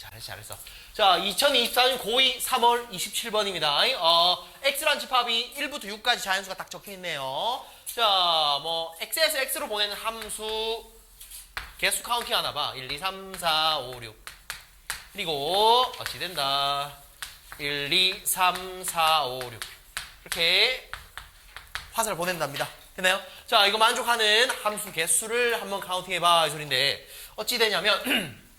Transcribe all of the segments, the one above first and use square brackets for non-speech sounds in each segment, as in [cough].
잘했어, 잘했어. 자, 2024년 고2 3월 27번입니다. 어, x란 집합이 1부터 6까지 자연수가 딱 적혀 있네요. 자, 뭐, x에서 x로 보내는 함수 개수 카운팅 하나 봐. 1, 2, 3, 4, 5, 6. 그리고 어찌 된다. 1, 2, 3, 4, 5, 6. 이렇게 화살을 보낸답니다. 됐나요? 자, 이거 만족하는 함수 개수를 한번 카운팅 해봐. 이 소린데, 어찌 되냐면, [clears throat]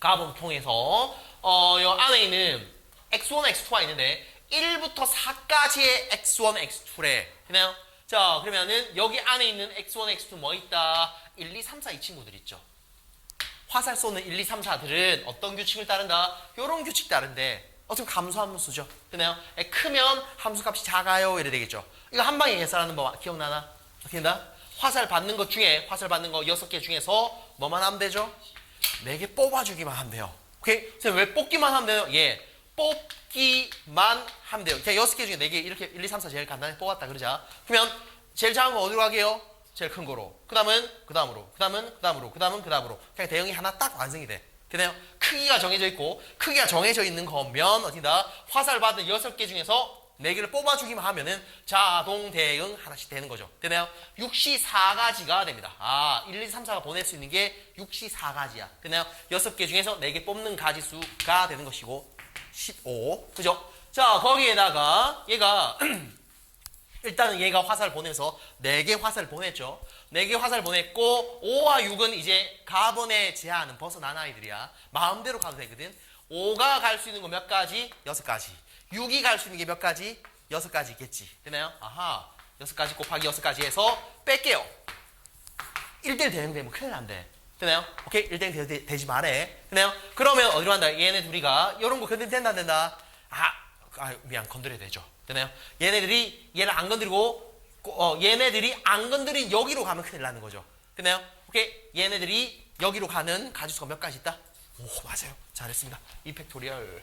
가본 통해서, 어, 요 안에 있는 x1, x2가 있는데, 1부터 4까지의 x1, x2래. 됐나요? 자, 그러면은, 여기 안에 있는 x1, x2 뭐 있다? 1, 2, 3, 4 이 친구들 있죠. 화살 쏘는 1, 2, 3, 4들은 어떤 규칙을 따른다? 요런 규칙 따른데 어차피 감수 함수죠. 되나요? 에, 크면 함수값이 작아요. 이래 되겠죠. 이거 한 방에 계산하는 법 기억나나? 된다? 화살 받는 것 중에 화살 받는 거 6개 중에서 뭐만 하면 되죠? 4개 뽑아주기만 돼요. 오케이? 선생님 왜 뽑기만 돼요? 예. 뽑기만 돼요. 그냥 6개 중에 4개 이렇게 1, 2, 3, 4 제일 간단히 뽑았다 그러자. 그러면 제일 작은 거 어디로 가게요? 제일 큰 거로. 그 다음은 그 다음으로. 그 다음은 그 다음으로. 그 다음은 그 다음으로. 그냥 대형이 하나 딱 완성이 돼. 되나요? 크기가 정해져 있고 크기가 정해져 있는 거면 어디다 화살 받은 6개 중에서 4개를 뽑아주기만 하면은 자동 대응 하나씩 되는 거죠. 되나요? 6시 4가지가 됩니다. 아, 1, 2, 3, 4가 보낼 수 있는 게 6시 4가지야. 되나요? 6개 중에서 4개 뽑는 가지수가 되는 것이고 15. 그죠? 자, 거기에다가 얘가 [clears throat] 일단은 얘가 화살 보내서 4개 화살 보냈죠. 4개 화살 보냈고 5와 6은 이제 가번의 제한은 벗어난 아이들이야. 마음대로 가도 되거든. 5가 갈 수 있는 거 몇 가지? 6가지. 6이 갈 수 있는 게 몇 가지? 6가지 있겠지. 되나요? 아하. 6가지 곱하기 6가지 해서 뺄게요. 1대1 대응되면 큰일 난대. 되나요? 오케이? 1대1 되, 되지 말해. 되나요? 그러면 어디로 간다? 얘네 둘이가 이런 거 건드리면 된다 안 된다? 아, 아 미안 건드려야 되죠. 되나요? 얘네들이 얘를 안 건드리고 어, 얘네들이 안 건드린 여기로 가면 큰일 나는 거죠. 되나요? 오케이? 얘네들이 여기로 가는 가지수가 몇 가지 있다? 오 맞아요. 잘했습니다. 이 팩토리얼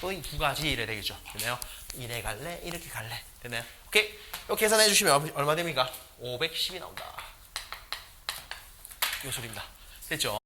또 이 두 가지 이래 되겠죠. 되나요? 이래 갈래? 이렇게 갈래? 되나요? 오케이? 이렇게 계산해 주시면 얼마 됩니까? 510이 나온다. 요 소리입니다. 됐죠?